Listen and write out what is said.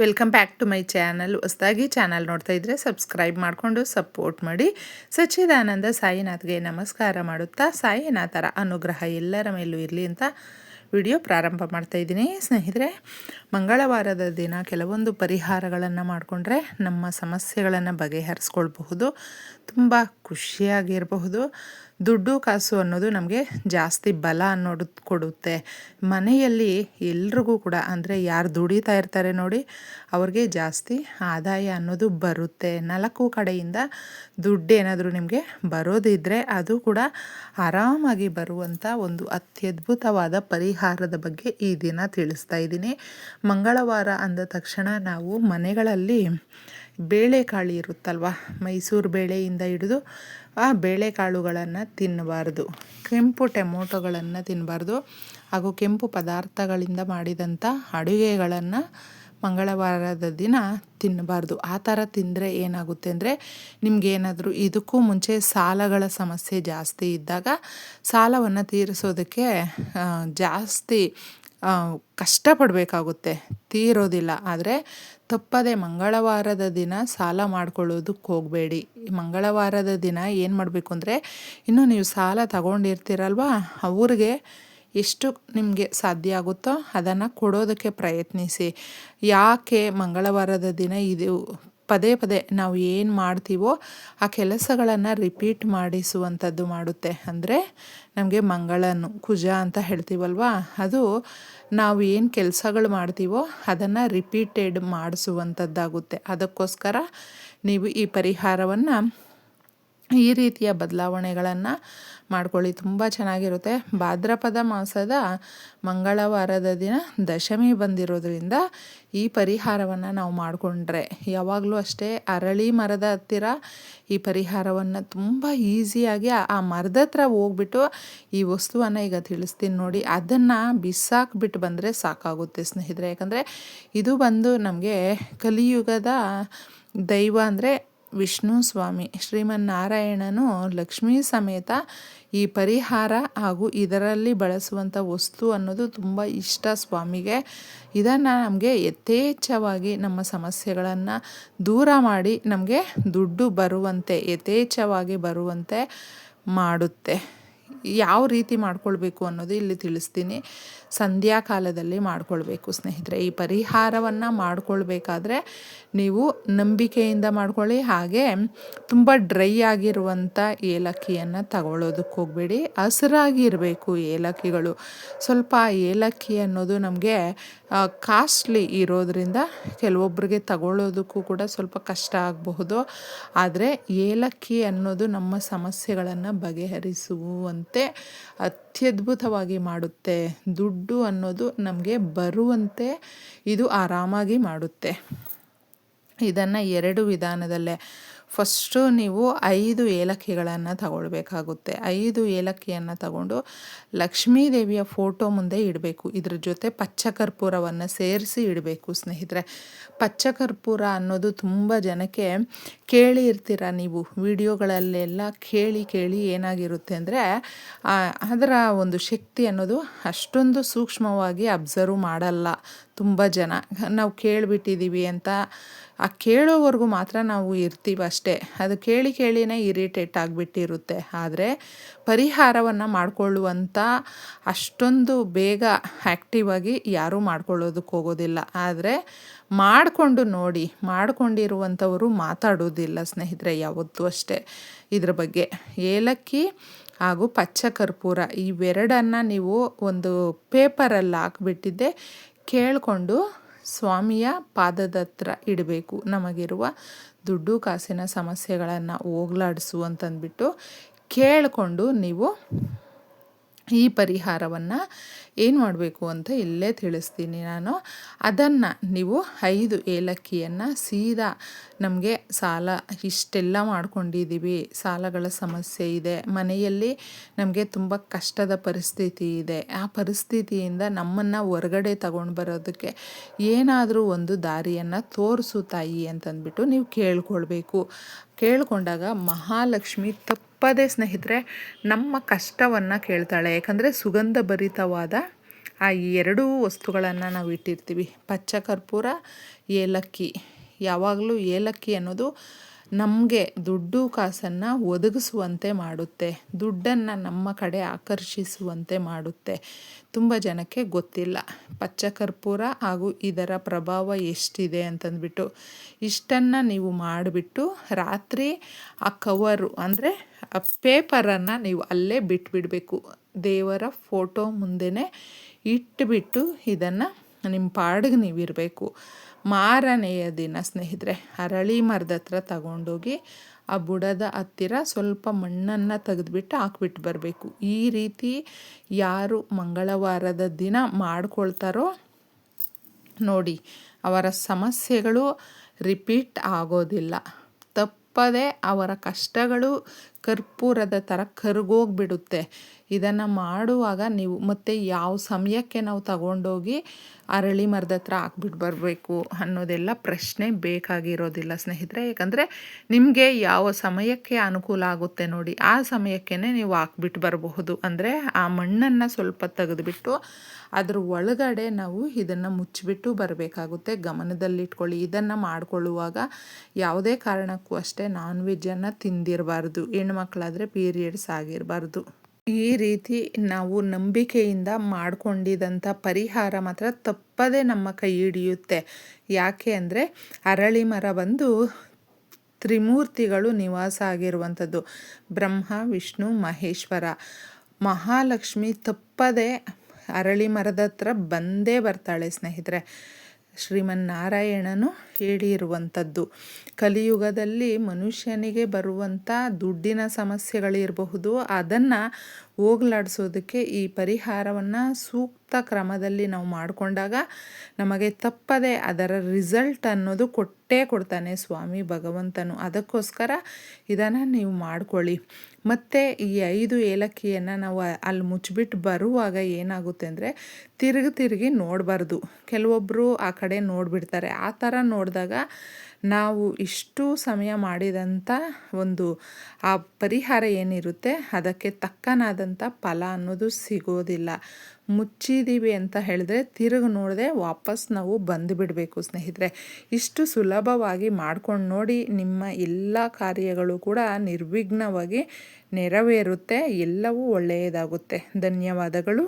Welcome back to my channel ಹೊಸದಾಗಿ channel ನೋಡ್ತಾ ಇದ್ದರೆ ಸಬ್ಸ್ಕ್ರೈಬ್ ಮಾಡಿಕೊಂಡು ಸಪೋರ್ಟ್ ಮಾಡಿ. ಸಚ್ಚಿದಾನಂದ ಸಾಯಿನಾಥ್ಗೆ ನಮಸ್ಕಾರ ಮಾಡುತ್ತಾ ಸಾಯಿನಾಥರ ಅನುಗ್ರಹ ಎಲ್ಲರ ಮೇಲೂ ಇರಲಿ ಅಂತ ವಿಡಿಯೋ ಪ್ರಾರಂಭ ಮಾಡ್ತಾ ಇದ್ದೀನಿ. ಸ್ನೇಹಿತರೆ, ಮಂಗಳವಾರದ ದಿನ ಕೆಲವೊಂದು ಪರಿಹಾರಗಳನ್ನು ಮಾಡಿಕೊಂಡ್ರೆ ನಮ್ಮ ಸಮಸ್ಯೆಗಳನ್ನು ಬಗೆಹರಿಸ್ಕೊಳ್ಬಹುದು. ತುಂಬ ಖುಷಿಯಾಗಿರಬಹುದು. ದುಡ್ಡು ಕಾಸು ಅನ್ನೋದು ನಮಗೆ ಜಾಸ್ತಿ ಬಲ ಅನ್ನೋದು ಕೊಡುತ್ತೆ. ಮನೆಯಲ್ಲಿ ಎಲ್ರಿಗೂ ಕೂಡ, ಅಂದರೆ ಯಾರು ದುಡಿತಾ ಇರ್ತಾರೆ ನೋಡಿ, ಅವ್ರಿಗೆ ಜಾಸ್ತಿ ಆದಾಯ ಅನ್ನೋದು ಬರುತ್ತೆ. ನಾಲ್ಕು ಕಡೆಯಿಂದ ದುಡ್ಡೇನಾದರೂ ನಿಮಗೆ ಬರೋದಿದ್ದರೆ ಅದು ಕೂಡ ಆರಾಮಾಗಿ ಬರುವಂಥ ಒಂದು ಅತ್ಯದ್ಭುತವಾದ ಪರಿಹಾರದ ಬಗ್ಗೆ ಈ ದಿನ ತಿಳಿಸ್ತಾ ಇದ್ದೀನಿ. ಮಂಗಳವಾರ ಅಂದ ತಕ್ಷಣ ನಾವು ಮನೆಗಳಲ್ಲಿ ಬೇಳೆಕಾಳಿ ಇರುತ್ತಲ್ವ? ಮೈಸೂರು ಬೇಳೆಯಿಂದ ಹಿಡಿದು ಆ ಬೇಳೆಕಾಳುಗಳನ್ನು ತಿನ್ನಬಾರ್ದು. ಕೆಂಪು ಟೊಮೊಟೊಗಳನ್ನು ತಿನ್ನಬಾರ್ದು. ಹಾಗೂ ಕೆಂಪು ಪದಾರ್ಥಗಳಿಂದ ಮಾಡಿದಂಥ ಅಡುಗೆಗಳನ್ನು ಮಂಗಳವಾರದ ದಿನ ತಿನ್ನಬಾರ್ದು. ಆ ಥರ ತಿಂದರೆ ಏನಾಗುತ್ತೆ ಅಂದರೆ ನಿಮಗೇನಾದರೂ ಇದಕ್ಕೂ ಮುಂಚೆ ಸಾಲಗಳ ಸಮಸ್ಯೆ ಜಾಸ್ತಿ ಇದ್ದಾಗ ಸಾಲವನ್ನು ತೀರಿಸೋದಕ್ಕೆ ಜಾಸ್ತಿ ಕಷ್ಟಪಡಬೇಕಾಗುತ್ತೆ. ತೀರೋದಿಲ್ಲ. ಆದರೆ ತಪ್ಪದೆ ಮಂಗಳವಾರದ ದಿನ ಸಾಲ ಮಾಡ್ಕೊಳ್ಳೋದಕ್ಕೆ ಹೋಗಬೇಡಿ. ಮಂಗಳವಾರದ ದಿನ ಏನು ಮಾಡಬೇಕು ಅಂದರೆ, ಇನ್ನು ನೀವು ಸಾಲ ತಗೊಂಡಿರ್ತೀರಲ್ವ ಅವ್ರಿಗೆ ಎಷ್ಟು ನಿಮಗೆ ಸಾಧ್ಯ ಆಗುತ್ತೋ ಅದನ್ನು ಕೊಡೋದಕ್ಕೆ ಪ್ರಯತ್ನಿಸಿ. ಯಾಕೆ ಮಂಗಳವಾರದ ದಿನ ಇದು ಪದೇ ಪದೇ ನಾವು ಏನು ಮಾಡ್ತೀವೋ ಆ ಕೆಲಸಗಳನ್ನು ರಿಪೀಟ್ ಮಾಡಿಸುವಂಥದ್ದು ಮಾಡುತ್ತೆ. ಅಂದರೆ ನಮಗೆ ಮಂಗಳನು, ಕುಜ ಅಂತ ಹೇಳ್ತೀವಲ್ವ? ಅದು ನಾವು ಏನು ಕೆಲಸಗಳು ಮಾಡ್ತೀವೋ ಅದನ್ನು ರಿಪೀಟೆಡ್ ಮಾಡಿಸುವಂಥದ್ದಾಗುತ್ತೆ. ಅದಕ್ಕೋಸ್ಕರ ನೀವು ಈ ಪರಿಹಾರವನ್ನು ಈ ರೀತಿಯ ಬದಲಾವಣೆಗಳನ್ನು ಮಾಡ್ಕೊಳ್ಳಿ. ತುಂಬ ಚೆನ್ನಾಗಿರುತ್ತೆ. ಭಾದ್ರಪದ ಮಾಸದ ಮಂಗಳವಾರದ ದಿನ ದಶಮಿ ಬಂದಿರೋದ್ರಿಂದ ಈ ಪರಿಹಾರವನ್ನು ನಾವು ಮಾಡಿಕೊಂಡ್ರೆ ಯಾವಾಗಲೂ ಅಷ್ಟೇ ಅರಳಿ ಮರದ ಹತ್ತಿರ ಈ ಪರಿಹಾರವನ್ನು ತುಂಬ ಈಸಿಯಾಗಿ ಆ ಮರದ ಹತ್ರ ಹೋಗ್ಬಿಟ್ಟು ಈ ವಸ್ತುವನ್ನು ಈಗ ತಿಳಿಸ್ತೀನಿ ನೋಡಿ. ಅದನ್ನು ಬಿಸಾಕ್ಬಿಟ್ಟು ಬಂದರೆ ಸಾಕಾಗುತ್ತೆ ಸ್ನೇಹಿತರೆ. ಯಾಕಂದರೆ ಇದು ಬಂದು ನಮಗೆ ಕಲಿಯುಗದ ದೈವ ಅಂದರೆ ವಿಷ್ಣು ಸ್ವಾಮಿ, ಶ್ರೀಮನ್ನಾರಾಯಣನು ಲಕ್ಷ್ಮೀ ಸಮೇತ ಈ ಪರಿಹಾರ ಹಾಗೂ ಇದರಲ್ಲಿ ಬಳಸುವಂಥ ವಸ್ತು ಅನ್ನೋದು ತುಂಬ ಇಷ್ಟ ಸ್ವಾಮಿಗೆ. ಇದನ್ನು ನಮಗೆ ಯಥೇಚ್ಛವಾಗಿ ನಮ್ಮ ಸಮಸ್ಯೆಗಳನ್ನು ದೂರ ಮಾಡಿ ನಮಗೆ ದುಡ್ಡು ಬರುವಂತೆ, ಯಥೇಚ್ಛವಾಗಿ ಬರುವಂತೆ ಮಾಡುತ್ತೆ. ಯಾವ ರೀತಿ ಮಾಡ್ಕೊಳ್ಬೇಕು ಅನ್ನೋದು ಇಲ್ಲಿ ತಿಳಿಸ್ತೀನಿ. ಸಂಧ್ಯಾ ಕಾಲದಲ್ಲಿ ಮಾಡ್ಕೊಳ್ಬೇಕು ಸ್ನೇಹಿತರೆ. ಈ ಪರಿಹಾರವನ್ನು ಮಾಡ್ಕೊಳ್ಬೇಕಾದ್ರೆ ನೀವು ನಂಬಿಕೆಯಿಂದ ಮಾಡ್ಕೊಳ್ಳಿ. ಹಾಗೆ ತುಂಬ ಡ್ರೈ ಆಗಿರುವಂಥ ಏಲಕ್ಕಿಯನ್ನು ತಗೊಳ್ಳೋದಕ್ಕೆ ಹೋಗಬೇಡಿ. ಹಸಿರಾಗಿರಬೇಕು ಏಲಕ್ಕಿಗಳು. ಸ್ವಲ್ಪ ಏಲಕ್ಕಿ ಅನ್ನೋದು ನಮಗೆ ಕಾಸ್ಟ್ಲಿ ಇರೋದರಿಂದ ಕೆಲವೊಬ್ಬರಿಗೆ ತಗೊಳ್ಳೋದಕ್ಕೂ ಕೂಡ ಸ್ವಲ್ಪ ಕಷ್ಟ ಆಗಬಹುದು. ಆದರೆ ಏಲಕ್ಕಿ ಅನ್ನೋದು ನಮ್ಮ ಸಮಸ್ಯೆಗಳನ್ನು ಬಗೆಹರಿಸುವಂತೆ ಅತ್ಯದ್ಭುತವಾಗಿ ಮಾಡುತ್ತೆ. ದುಡ್ಡು ಅನ್ನೋದು ನಮಗೆ ಬರುವಂತೆ ಇದು ಆರಾಮಾಗಿ ಮಾಡುತ್ತೆ. ಇದನ್ನು ಎರಡು ವಿಧಾನದಲ್ಲೇ ಫಸ್ಟು ನೀವು ಐದು ಏಲಕ್ಕಿಗಳನ್ನು ತಗೊಳ್ಬೇಕಾಗುತ್ತೆ. ಐದು ಏಲಕ್ಕಿಯನ್ನು ತಗೊಂಡು ಲಕ್ಷ್ಮೀ ದೇವಿಯ ಫೋಟೋ ಮುಂದೆ ಇಡಬೇಕು. ಇದ್ರ ಜೊತೆ ಪಚ್ಚ ಕರ್ಪೂರವನ್ನು ಸೇರಿಸಿ ಇಡಬೇಕು ಸ್ನೇಹಿತರೆ. ಪಚ್ಚ ಕರ್ಪೂರ ಅನ್ನೋದು ತುಂಬ ಜನಕ್ಕೆ ಕೇಳಿ ಇರ್ತೀರ ನೀವು. ವಿಡಿಯೋಗಳಲ್ಲೆಲ್ಲ ಕೇಳಿ ಕೇಳಿ ಏನಾಗಿರುತ್ತೆ ಅಂದರೆ ಅದರ ಒಂದು ಶಕ್ತಿ ಅನ್ನೋದು ಅಷ್ಟೊಂದು ಸೂಕ್ಷ್ಮವಾಗಿ ಅಬ್ಸರ್ವ್ ಮಾಡಲ್ಲ. ತುಂಬ ಜನ. ನಾವು ಕೇಳಿಬಿಟ್ಟಿದ್ದೀವಿ ಅಂತ, ಆ ಕೇಳೋವರೆಗೂ ಮಾತ್ರ ನಾವು ಇರ್ತೀವಿ ಅಷ್ಟೇ. ಅದು ಕೇಳಿ ಕೇಳಿನೇ ಇರಿಟೇಟ್ ಆಗಿಬಿಟ್ಟಿರುತ್ತೆ. ಆದರೆ ಪರಿಹಾರವನ್ನು ಮಾಡಿಕೊಳ್ಳುವಂಥ ಅಷ್ಟೊಂದು ಬೇಗ ಆ್ಯಕ್ಟಿವ್ ಆಗಿ ಯಾರೂ ಮಾಡ್ಕೊಳ್ಳೋದಕ್ಕೆ ಹೋಗೋದಿಲ್ಲ. ಆದರೆ ಮಾಡಿಕೊಂಡು ನೋಡಿ, ಮಾಡಿಕೊಂಡಿರುವಂಥವರು ಮಾತಾಡೋದಿಲ್ಲ ಸ್ನೇಹಿತರೆ, ಯಾವತ್ತೂ ಅಷ್ಟೇ. ಇದ್ರ ಬಗ್ಗೆ ಏಲಕ್ಕಿ ಹಾಗೂ ಪಚ್ಚ ಕರ್ಪೂರ ಇವೆರಡನ್ನು ನೀವು ಒಂದು ಪೇಪರಲ್ಲಿ ಹಾಕ್ಬಿಟ್ಟಿದ್ದೆ. ಕೇಳಿಕೊಂಡು ಸ್ವಾಮಿಯ ಪಾದದ ಇಡಬೇಕು. ನಮಗಿರುವ ದುಡ್ಡು ಕಾಸಿನ ಸಮಸ್ಯೆಗಳನ್ನು ಹೋಗ್ಲಾಡಿಸು ಅಂತಂದ್ಬಿಟ್ಟು ಕೇಳಿಕೊಂಡು ನೀವು ಈ ಪರಿಹಾರವನ್ನು ಏನು ಮಾಡಬೇಕು ಅಂತ ಇಲ್ಲೇ ತಿಳಿಸ್ತೀನಿ ನಾನು. ಅದನ್ನು ನೀವು ಐದು ಏಲಕ್ಕಿಯನ್ನು ಸೀದಾ ನಮಗೆ ಸಾಲ ಇಷ್ಟೆಲ್ಲ ಮಾಡ್ಕೊಂಡಿದ್ದೀವಿ ಸಾಲಗಳ ಸಮಸ್ಯೆ ಇದೆ. ಮನೆಯಲ್ಲಿ ನಮಗೆ ತುಂಬ ಕಷ್ಟದ ಪರಿಸ್ಥಿತಿ ಇದೆ. ಆ ಪರಿಸ್ಥಿತಿಯಿಂದ ನಮ್ಮನ್ನು ಹೊರಗಡೆ ತಗೊಂಡು ಬರೋದಕ್ಕೆ ಏನಾದರೂ ಒಂದು ದಾರಿಯನ್ನು ತೋರಿಸು ತಾಯಿ ಅಂತಂದ್ಬಿಟ್ಟು ನೀವು ಕೇಳ್ಕೊಳ್ಬೇಕು. ಕೇಳಿಕೊಂಡಾಗ ಮಹಾಲಕ್ಷ್ಮಿ ತಪ್ಪದೇ ಸ್ನೇಹಿತರೆ, ನಮ್ಮ ಕಷ್ಟವನ್ನು ಕೇಳ್ತಾಳೆ. ಯಾಕಂದರೆ ಸುಗಂಧ ಭರಿತವಾದ ಆ ಎರಡೂ ವಸ್ತುಗಳನ್ನು ನಾವು ಇಟ್ಟಿರ್ತೀವಿ. ಪಚ್ಚ ಕರ್ಪೂರ ಏಲಕ್ಕಿ. ಯಾವಾಗಲೂ ಏಲಕ್ಕಿ ಅನ್ನೋದು ನಮಗೆ ದುಡ್ಡು ಕಾಸನ್ನು ಒದಗಿಸುವಂತೆ ಮಾಡುತ್ತೆ. ದುಡ್ಡನ್ನು ನಮ್ಮ ಕಡೆ ಆಕರ್ಷಿಸುವಂತೆ ಮಾಡುತ್ತೆ. ತುಂಬ ಜನಕ್ಕೆ ಗೊತ್ತಿಲ್ಲ. ಪಚ್ಚ ಕರ್ಪೂರ ಹಾಗೂ ಇದರ ಪ್ರಭಾವ ಎಷ್ಟಿದೆ ಅಂತಂದ್ಬಿಟ್ಟು. ಇಷ್ಟನ್ನು ನೀವು ಮಾಡಿಬಿಟ್ಟು ರಾತ್ರಿ ಆ ಕವರು ಅಂದರೆ ಆ ಪೇಪರನ್ನು ನೀವು ಅಲ್ಲೇ ಬಿಟ್ಬಿಡಬೇಕು. ದೇವರ ಫೋಟೋ ಮುಂದೆನೇ ಇಟ್ಟುಬಿಟ್ಟು ಇದನ್ನು ನಿಮ್ಮ ಪಾಡಿಗೆ ನೀವಿರಬೇಕು. ಮಾರನೆಯ ದಿನ, ಸ್ನೇಹಿತರೆ, ಅರಳಿ ಮರದ ಹತ್ರ ತಗೊಂಡೋಗಿ ಆ ಬುಡದ ಹತ್ತಿರ ಸ್ವಲ್ಪ ಮಣ್ಣನ್ನು ತೆಗೆದುಬಿಟ್ಟು ಹಾಕ್ಬಿಟ್ಟು ಬರಬೇಕು. ಈ ರೀತಿ ಯಾರು ಮಂಗಳವಾರದ ದಿನ ಮಾಡ್ಕೊಳ್ತಾರೋ ನೋಡಿ, ಅವರ ಸಮಸ್ಯೆಗಳು ರಿಪೀಟ್ ಆಗೋದಿಲ್ಲ. ತಪ್ಪದೆ ಅವರ ಕಷ್ಟಗಳು ಕರ್ಪೂರದ ಥರ ಕರ್ಗೋಗ್ಬಿಡುತ್ತೆ. ಇದನ್ನು ಮಾಡುವಾಗ ನೀವು ಮತ್ತು ಯಾವ ಸಮಯಕ್ಕೆ ನಾವು ತಗೊಂಡೋಗಿ ಅರಳಿ ಮರದ ಹತ್ರ ಹಾಕ್ಬಿಟ್ಟು ಬರಬೇಕು ಅನ್ನೋದೆಲ್ಲ ಪ್ರಶ್ನೆ ಬೇಕಾಗಿರೋದಿಲ್ಲ ಸ್ನೇಹಿತರೆ. ಯಾಕಂದರೆ ನಿಮಗೆ ಯಾವ ಸಮಯಕ್ಕೆ ಅನುಕೂಲ ಆಗುತ್ತೆ ನೋಡಿ, ಆ ಸಮಯಕ್ಕೇ ನೀವು ಹಾಕ್ಬಿಟ್ಟು ಬರಬಹುದು. ಅಂದರೆ ಆ ಮಣ್ಣನ್ನು ಸ್ವಲ್ಪ ತೆಗೆದುಬಿಟ್ಟು ಅದ್ರ ಒಳಗಡೆ ನಾವು ಇದನ್ನು ಮುಚ್ಚಿಬಿಟ್ಟು ಬರಬೇಕಾಗುತ್ತೆ. ಗಮನದಲ್ಲಿಟ್ಕೊಳ್ಳಿ. ಇದನ್ನು ಮಾಡಿಕೊಳ್ಳುವಾಗ ಯಾವುದೇ ಕಾರಣಕ್ಕೂ ಅಷ್ಟೇ ನಾನ್ ವೆಜ್ಜನ್ನು ತಿಂದಿರಬಾರ್ದು. ಹೆಣ್ಮಕ್ಳಾದರೆ ಪೀರಿಯಡ್ಸ್ ಆಗಿರಬಾರ್ದು. ಈ ರೀತಿ ನಾವು ನಂಬಿಕೆಯಿಂದ ಮಾಡಿಕೊಂಡಿದ್ದಂಥ ಪರಿಹಾರ ಮಾತ್ರ ತಪ್ಪದೇ ನಮ್ಮ ಕೈ ಹಿಡಿಯುತ್ತೆ. ಯಾಕೆ ಅಂದರೆ ಅರಳಿ ಮರ ಬಂದು ತ್ರಿಮೂರ್ತಿಗಳು ನಿವಾಸ ಆಗಿರುವಂಥದ್ದು. ಬ್ರಹ್ಮ, ವಿಷ್ಣು, ಮಹೇಶ್ವರ. ಮಹಾಲಕ್ಷ್ಮಿ ತಪ್ಪದೆ ಅರಳಿ ಮರದ ಹತ್ರ ಬಂದೇ ಬರ್ತಾಳೆ ಸ್ನೇಹಿತರೆ. ಶ್ರೀಮನ್ನಾರಾಯಣನು ಹೇಳಿರುವಂಥದ್ದು. ಕಲಿಯುಗದಲ್ಲಿ ಮನುಷ್ಯನಿಗೆ ಬರುವಂಥ ದುಡ್ಡಿನ ಸಮಸ್ಯೆಗಳಿರಬಹುದು ಅದನ್ನು ಹೋಗ್ಲಾಡ್ಸೋದಕ್ಕೆ ಈ ಪರಿಹಾರವನ್ನು ಸೂಕ್ತ ಕ್ರಮದಲ್ಲಿ ನಾವು ಮಾಡಿಕೊಂಡಾಗ ನಮಗೆ ತಪ್ಪದೆ ಅದರ ರಿಸಲ್ಟ್ ಅನ್ನೋದು ಕೊಟ್ಟೇ ಕೊಡ್ತಾನೆ ಸ್ವಾಮಿ ಭಗವಂತನು. ಅದಕ್ಕೋಸ್ಕರ ಇದನ್ನು ನೀವು ಮಾಡಿಕೊಳ್ಳಿ. ಮತ್ತು ಈ ಐದು ಏಲಕ್ಕಿಯನ್ನು ನಾವು ಅಲ್ಲಿ ಮುಚ್ಚಿಬಿಟ್ಟು ಬರುವಾಗ ಏನಾಗುತ್ತೆ ಅಂದರೆ ತಿರುಗಿ ತಿರುಗಿ ನೋಡಬಾರ್ದು. ಕೆಲವೊಬ್ಬರು ಆ ಕಡೆ ನೋಡಿಬಿಡ್ತಾರೆ. ಆ ಥರ ನೋಡಿದಾಗ ನಾವು ಇಷ್ಟು ಸಮಯ ಮಾಡಿದಂಥ ಒಂದು, ಆ ಪರಿಹಾರ ಏನಿರುತ್ತೆ, ಅದಕ್ಕೆ ತಕ್ಕನಾದಂಥ ಫಲ ಅನ್ನೋದು ಸಿಗೋದಿಲ್ಲ. ಮುಚ್ಚಿದ್ದೀವಿ ಅಂತ ಹೇಳಿದ್ರೆ ತಿರುಗಿ ನೋಡದೆ ವಾಪಸ್ ನಾವು ಬಂದುಬಿಡಬೇಕು ಸ್ನೇಹಿತರೆ. ಇಷ್ಟು ಸುಲಭವಾಗಿ ಮಾಡ್ಕೊಂಡು ನೋಡಿ ನಿಮ್ಮ ಎಲ್ಲ ಕಾರ್ಯಗಳು ಕೂಡ ನಿರ್ವಿಘ್ನವಾಗಿ ನೆರವೇರುತ್ತೆ, ಎಲ್ಲವೂ ಒಳ್ಳೆಯದಾಗುತ್ತೆ. ಧನ್ಯವಾದಗಳು.